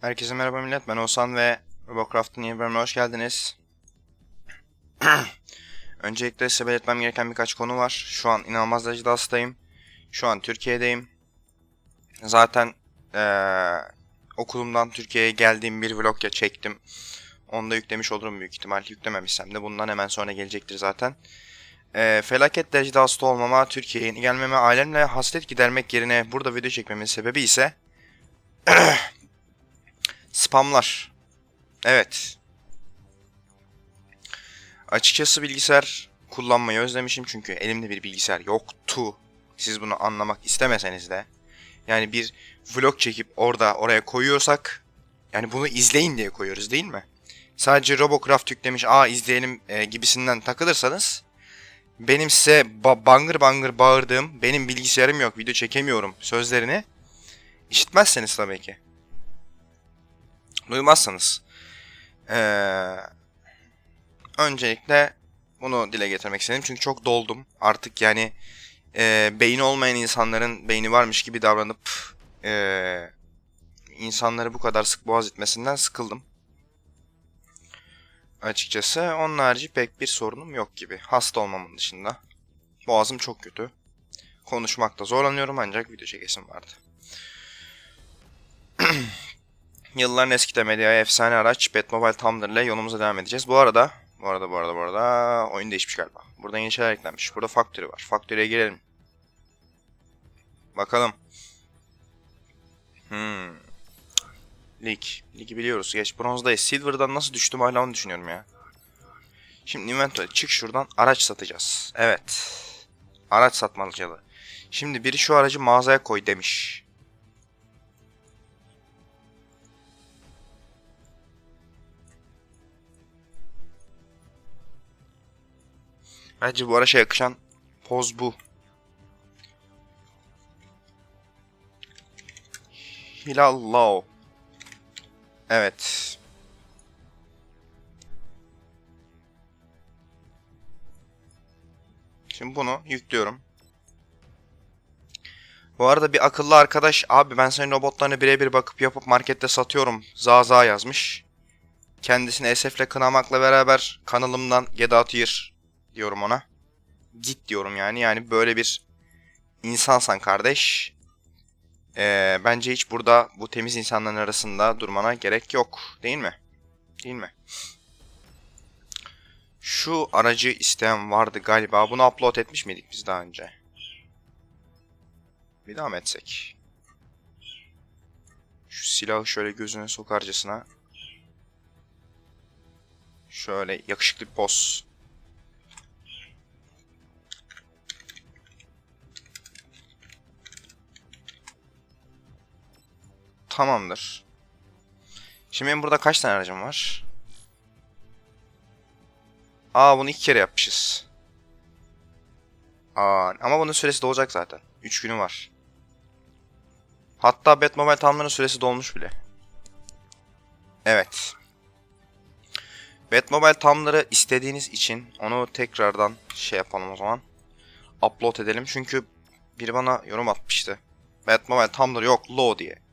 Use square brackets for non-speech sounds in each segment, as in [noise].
Herkese merhaba millet. Ben Oğuzhan ve Robocraft'ın yeni bölümüne hoş geldiniz. [clears throat] Öncelikle size belirtmem gereken birkaç konu var. Şu an inanılmaz derecede hastayım. Şu an Türkiye'deyim. Zaten eee, okulumdan Türkiye'ye geldiğim bir vlog ya çektim. Onu da yüklemiş olurum büyük ihtimal. Yüklememişsem de bundan hemen sonra gelecektir zaten. Eee, felaket derecede hasta olmama, Türkiye'ye yeni gelmeme, ailemle hasret gidermek yerine burada video çekmemin sebebi ise [clears throat] Spamlar. Evet. Açıkçası bilgisayar kullanmayı özlemişim çünkü elimde bir bilgisayar yoktu. Siz bunu anlamak istemeseniz de. Yani bir vlog çekip orada oraya koyuyorsak yani bunu izleyin diye koyuyoruz değil mi? Sadece Robocraft yüklemiş aa izleyelim e, gibisinden takılırsanız benim size ba- bangır bangır bağırdığım benim bilgisayarım yok video çekemiyorum sözlerini işitmezseniz tabii ki duymazsanız ee, öncelikle bunu dile getirmek istedim çünkü çok doldum artık yani e, beyni olmayan insanların beyni varmış gibi davranıp e, insanları bu kadar sık boğaz etmesinden sıkıldım. Açıkçası onun harici pek bir sorunum yok gibi. Hasta olmamın dışında. Boğazım çok kötü. Konuşmakta zorlanıyorum ancak video çekesim vardı. [clears throat] Yılların eski de medyaya efsane araç Batmobile Tumbler ile yolumuza devam edeceğiz. Bu arada, bu arada, bu arada, bu arada oyun değişmiş galiba. Burada yeni şeyler eklenmiş. Burada Factory var. Factory'e girelim. Bakalım. Hmm. Lig. Ligi biliyoruz. Geç bronzdayız. Silver'dan nasıl düştüm hala onu düşünüyorum ya. Şimdi inventory. Çık şuradan. Araç satacağız. Evet. Araç satmalıcalı. Şimdi biri şu aracı mağazaya koy demiş. Bence bu araça yakışan poz bu. Hilal Lao. Evet. Şimdi bunu yüklüyorum. Bu arada bir akıllı arkadaş abi ben senin robotlarını birebir bakıp yapıp markette satıyorum. Zaza yazmış. Kendisini esefle kınamakla beraber kanalımdan out here diyorum ona. Git diyorum yani. Yani böyle bir insansan kardeş. Ee, bence hiç burada bu temiz insanların arasında durmana gerek yok. Değil mi? Değil mi? Şu aracı isteyen vardı galiba. Bunu upload etmiş miydik biz daha önce? Bir daha mı etsek? Şu silahı şöyle gözüne sokarcasına. Şöyle yakışıklı bir poz. Tamamdır. Şimdi benim burada kaç tane aracım var? Aa bunu iki kere yapmışız. Aa, ama bunun süresi dolacak zaten. 3 günü var. Hatta Batmobile tamların süresi dolmuş bile. Evet. Batmobile tamları istediğiniz için onu tekrardan şey yapalım o zaman. Upload edelim çünkü biri bana yorum atmıştı. Batmobile tamları yok low diye.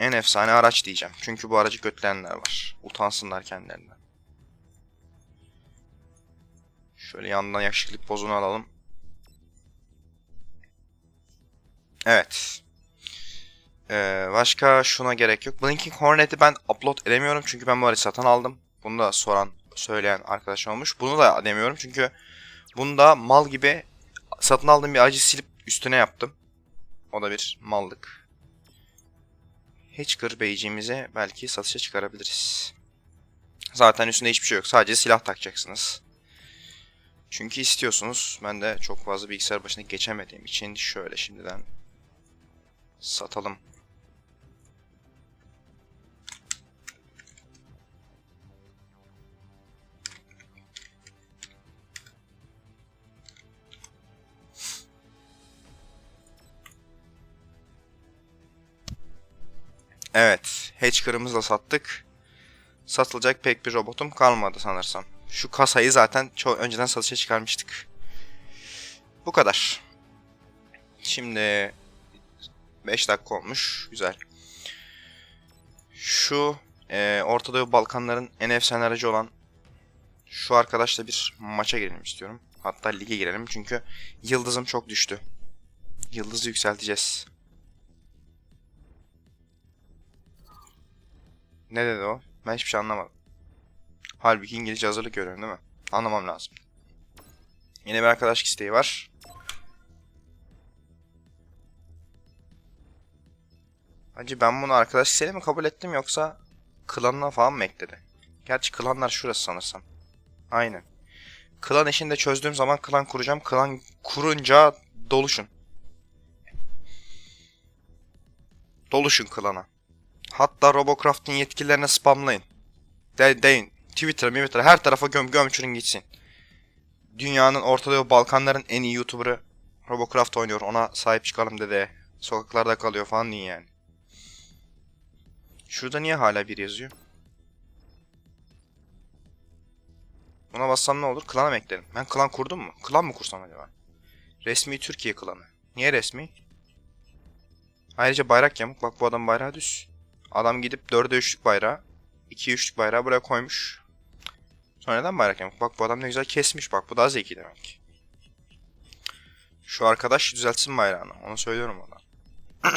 En efsane araç diyeceğim. Çünkü bu aracı kötüleyenler var. Utansınlar kendilerinden. Şöyle yandan yakışıklık pozunu alalım. Evet. Ee, başka şuna gerek yok. Blinking Hornet'i ben upload edemiyorum çünkü ben bu aracı satın aldım. Bunu da soran, söyleyen arkadaş olmuş. Bunu da demiyorum çünkü bunu da mal gibi satın aldığım bir aracı silip üstüne yaptım. O da bir mallık. Hatchker beyciğimizi belki satışa çıkarabiliriz. Zaten üstünde hiçbir şey yok. Sadece silah takacaksınız. Çünkü istiyorsunuz. Ben de çok fazla bilgisayar başına geçemediğim için şöyle şimdiden satalım. Evet. Hatchker'ımızı da sattık. Satılacak pek bir robotum kalmadı sanırsam. Şu kasayı zaten çok önceden satışa çıkarmıştık. Bu kadar. Şimdi 5 dakika olmuş. Güzel. Şu e, Orta Balkanların en efsane aracı olan şu arkadaşla bir maça girelim istiyorum. Hatta lige girelim çünkü yıldızım çok düştü. Yıldızı yükselteceğiz. Ne dedi o? Ben hiçbir şey anlamadım. Halbuki İngilizce hazırlık görüyorum değil mi? Anlamam lazım. Yine bir arkadaşlık isteği var. Hacı ben bunu arkadaş isteğiyle mi kabul ettim yoksa klanına falan mı ekledi? Gerçi klanlar şurası sanırsam. Aynen. Klan işini de çözdüğüm zaman klan kuracağım. Klan kurunca doluşun. Doluşun klana. Hatta Robocraft'ın yetkililerine spamlayın. De deyin. Twitter'a, Twitter'a her tarafa göm gömçürün gitsin. Dünyanın Orta Doğu Balkanların en iyi YouTuber'ı Robocraft oynuyor. Ona sahip çıkalım dede. Sokaklarda kalıyor falan deyin yani. Şurada niye hala bir yazıyor? Buna bassam ne olur? Klana mı eklerim? Ben klan kurdum mu? Klan mı kursam acaba? Resmi Türkiye klanı. Niye resmi? Ayrıca bayrak yamuk. Bak bu adam bayrağı düz. Adam gidip 4'e 3'lük bayrağı, 2'ye 3'lük bayrağı buraya koymuş. Sonra neden bayrak yamuk? Bak bu adam ne güzel kesmiş. Bak bu daha zeki demek. Şu arkadaş düzeltsin bayrağını. Onu söylüyorum ona. [clears throat]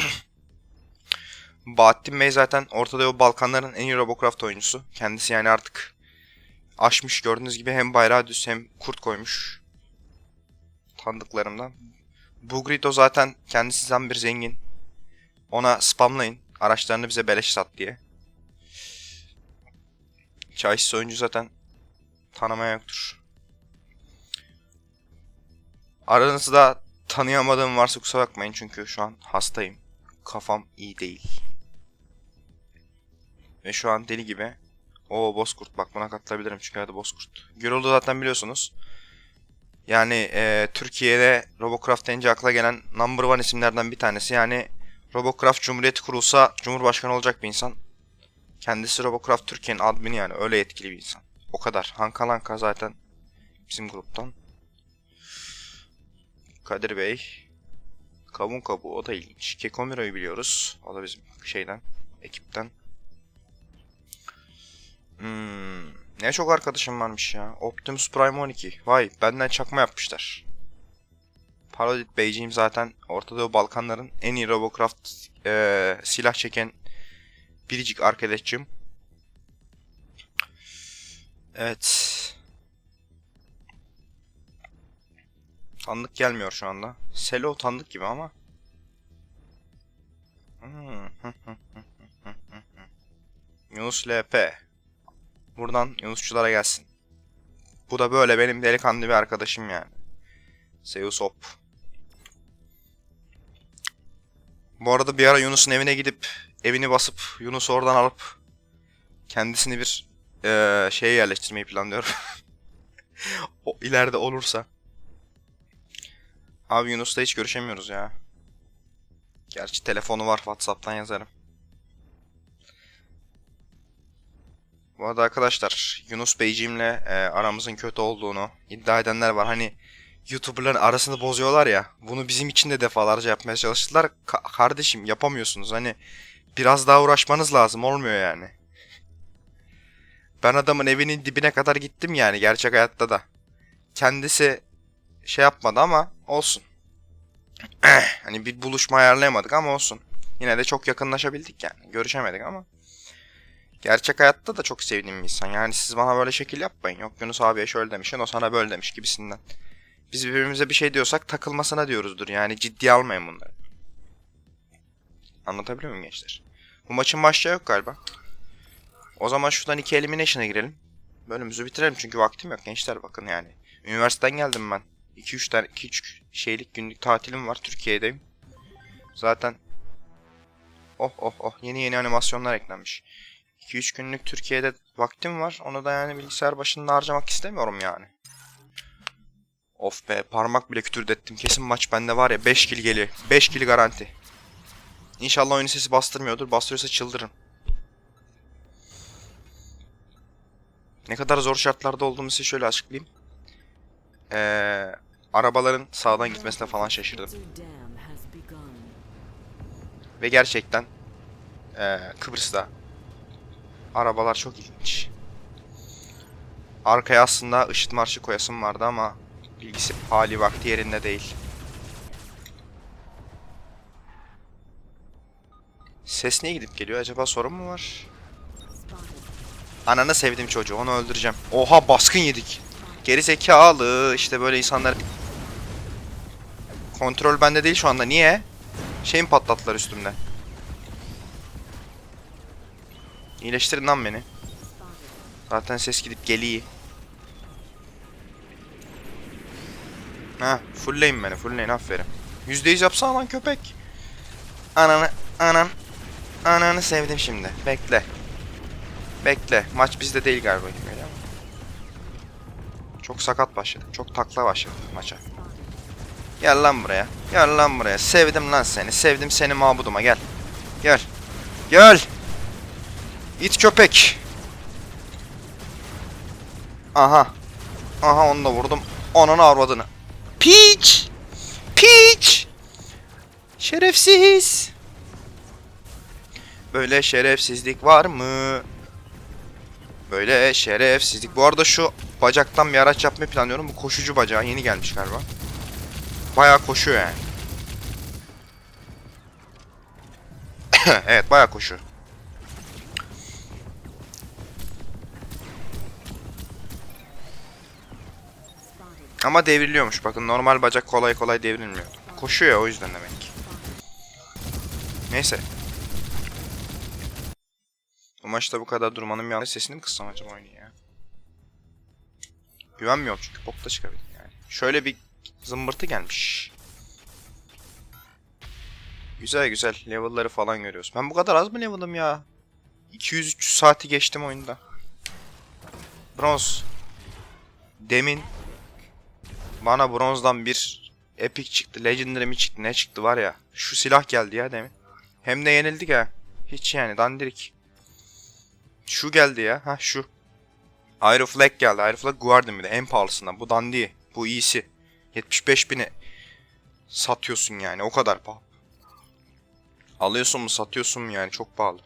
Bahattin Bey zaten Orta Doğu Balkanların en iyi Robocraft oyuncusu. Kendisi yani artık aşmış gördüğünüz gibi hem bayrağı düz hem kurt koymuş. Tanıdıklarımdan. Bugrito zaten kendisinden bir zengin. Ona spamlayın. Araçlarını bize beleş sat diye. Çaysiz oyuncu zaten tanımaya yoktur. Aranızda tanıyamadığım varsa kusura bakmayın çünkü şu an hastayım. Kafam iyi değil. Ve şu an deli gibi. O Bozkurt bak buna katılabilirim çünkü adı Bozkurt. Gürol'u zaten biliyorsunuz. Yani e, Türkiye'de Robocraft deyince akla gelen number one isimlerden bir tanesi. Yani Robocraft Cumhuriyeti kurulsa Cumhurbaşkanı olacak bir insan. Kendisi Robocraft Türkiye'nin admini yani öyle yetkili bir insan. O kadar. Hanka Lanka zaten bizim gruptan. Kadir Bey. Kavun Kabu o da ilginç. Kekomiro'yu biliyoruz. O da bizim şeyden, ekipten. Hmm, ne çok arkadaşım varmış ya. Optimus Prime 12. Vay benden çakma yapmışlar. Parodit Beyciğim zaten Orta Doğu Balkanların en iyi Robocraft eee, silah çeken biricik arkadaşım. Evet. Tanıdık gelmiyor şu anda. Selo tanıdık gibi ama. Hmm. [laughs] Yunus LP. Buradan Yunusçulara gelsin. Bu da böyle benim delikanlı bir arkadaşım yani. Zeus Bu arada bir ara Yunus'un evine gidip evini basıp Yunus'u oradan alıp kendisini bir eee şeye yerleştirmeyi planlıyorum. [laughs] o ileride olursa. Abi Yunus'la hiç görüşemiyoruz ya. Gerçi telefonu var WhatsApp'tan yazarım. Bu arada arkadaşlar Yunus Beyciğimle e, aramızın kötü olduğunu iddia edenler var. Hani YouTuber'ların arasını bozuyorlar ya. Bunu bizim için de defalarca yapmaya çalıştılar. Ka- kardeşim yapamıyorsunuz. Hani biraz daha uğraşmanız lazım. Olmuyor yani. Ben adamın evinin dibine kadar gittim yani gerçek hayatta da. Kendisi şey yapmadı ama olsun. [clears throat] hani bir buluşma ayarlayamadık ama olsun. Yine de çok yakınlaşabildik yani. Görüşemedik ama. Gerçek hayatta da çok sevdiğim bir insan. Yani siz bana böyle şekil yapmayın. Yok Yunus abiye şöyle demişsin, o sana böyle demiş gibisinden. Biz birbirimize bir şey diyorsak takılmasına diyoruzdur. Yani ciddiye almayın bunları. Anlatabiliyor muyum gençler? Bu maçın başlağı yok galiba. O zaman şuradan iki elimination'a girelim. Bölümümüzü bitirelim çünkü vaktim yok gençler bakın yani. Üniversiteden geldim ben. 2-3 tane 2-3 şeylik günlük tatilim var. Türkiye'deyim. Zaten Oh oh oh yeni yeni animasyonlar eklenmiş. 2-3 günlük Türkiye'de vaktim var. Onu da yani bilgisayar başında harcamak istemiyorum yani. Of be parmak bile kütürdettim. Kesin maç bende var ya 5 kill geliyor. 5 kill garanti. İnşallah oyun sesi bastırmıyordur. Bastırıyorsa çıldırırım. Ne kadar zor şartlarda olduğumu size şöyle açıklayayım. Ee, arabaların sağdan gitmesine falan şaşırdım. Ve gerçekten ee, Kıbrıs'ta arabalar çok ilginç. Arkaya aslında ışıt marşı koyasım vardı ama bilgisi hali vakti yerinde değil. Ses niye gidip geliyor? Acaba sorun mu var? Ananı sevdim çocuğu. Onu öldüreceğim. Oha baskın yedik. Geri zekalı. İşte böyle insanlar... Kontrol bende değil şu anda. Niye? Şeyim patlattılar üstümde. İyileştirin lan beni. Zaten ses gidip geliyor. Ha, fullleyin beni, fullleyin aferin. %100 yapsana lan köpek. Ananı, anan, ananı sevdim şimdi. Bekle. Bekle. Maç bizde değil galiba öyle. Çok sakat başladık. Çok takla başladık maça. Gel lan buraya. Gel lan buraya. Sevdim lan seni. Sevdim seni mabuduma gel. Gel. Gel. İt köpek. Aha. Aha onu da vurdum. Ananı arvadını. Piç. Piç. Şerefsiz. Böyle şerefsizlik var mı? Böyle şerefsizlik. Bu arada şu bacaktan bir araç yapmayı planlıyorum. Bu koşucu bacağı yeni gelmiş galiba. Bayağı koşuyor yani. [coughs] evet bayağı koşuyor. Ama devriliyormuş. Bakın normal bacak kolay kolay devrilmiyor. Koşuyor o yüzden demek ki. Neyse. Bu maçta bu kadar durmanın bir yanlış sesini mi kıssam acaba oyunu ya? Güvenmiyorum çünkü bokta çıkabilir yani. Şöyle bir zımbırtı gelmiş. Güzel güzel level'ları falan görüyoruz. Ben bu kadar az mı level'ım ya? 200-300 saati geçtim oyunda. Bronz. Demin bana bronzdan bir epic çıktı. Legendary mi çıktı ne çıktı var ya. Şu silah geldi ya demin. Hem de yenildik ha. Hiç yani dandirik. Şu geldi ya. Ha şu. Flag geldi. Flag Guardian bir de en pahalısından. Bu dandiği. Bu iyisi. 75 bini satıyorsun yani. O kadar pahalı. Alıyorsun mu satıyorsun mu yani çok pahalı.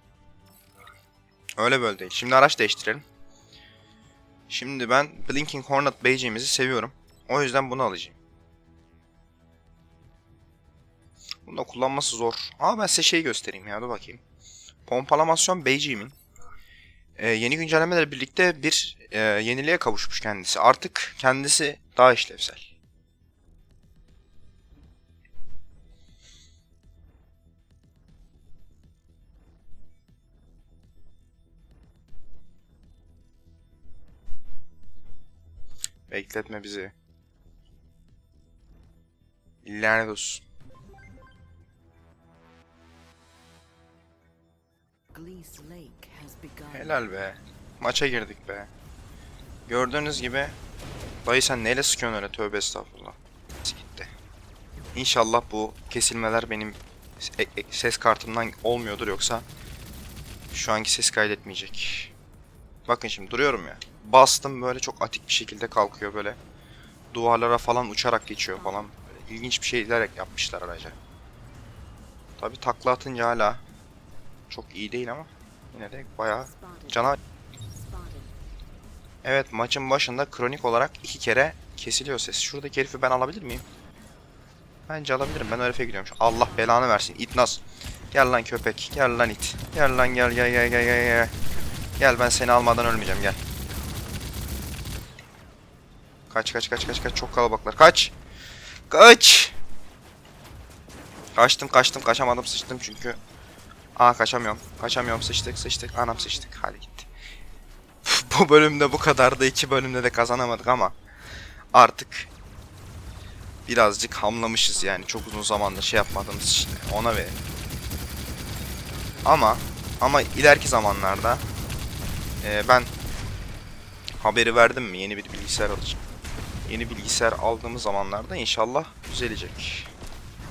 Öyle böyle değil. Şimdi araç değiştirelim. Şimdi ben Blinking Hornet Beyciğimizi seviyorum. O yüzden bunu alacağım. Bunu da kullanması zor. Ama ben size şeyi göstereyim ya. Dur bakayım. Pompalamasyon Beyciğimin e, yeni güncellemelerle birlikte bir e, yeniliğe kavuşmuş kendisi. Artık kendisi daha işlevsel. Bekletme bizi. Lanet olsun. Helal be. Maça girdik be. Gördüğünüz gibi Dayı sen neyle sıkıyorsun öyle tövbe estağfurullah. Gitti. İnşallah bu kesilmeler benim e- ses kartımdan olmuyordur yoksa şu anki ses kaydetmeyecek. Bakın şimdi duruyorum ya. Bastım böyle çok atik bir şekilde kalkıyor böyle. Duvarlara falan uçarak geçiyor falan. İlginç bir şeyler yapmışlar araca. Tabi takla atınca hala çok iyi değil ama yine de bayağı cana. Evet maçın başında kronik olarak iki kere kesiliyor ses. Şuradaki herifi ben alabilir miyim? Bence alabilirim. Ben herife gidiyorum. Allah belanı versin. İt nas. Gel lan köpek. Gel lan it. Gel lan gel gel gel gel gel gel. Gel ben seni almadan ölmeyeceğim gel. Kaç kaç kaç kaç kaç çok kalabalıklar. Kaç. Kaç. Kaçtım kaçtım kaçamadım sıçtım çünkü. Aa kaçamıyorum. Kaçamıyorum sıçtık sıçtık. Anam sıçtık. Hadi gitti bu bölümde bu kadardı. iki bölümde de kazanamadık ama artık birazcık hamlamışız yani. Çok uzun zamandır şey yapmadığımız için ona ve ama ama ileriki zamanlarda e, ben haberi verdim mi yeni bir bilgisayar alacağım. Yeni bilgisayar aldığımız zamanlarda inşallah düzelecek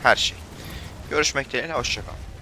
her şey. Görüşmek dileğiyle hoşçakalın.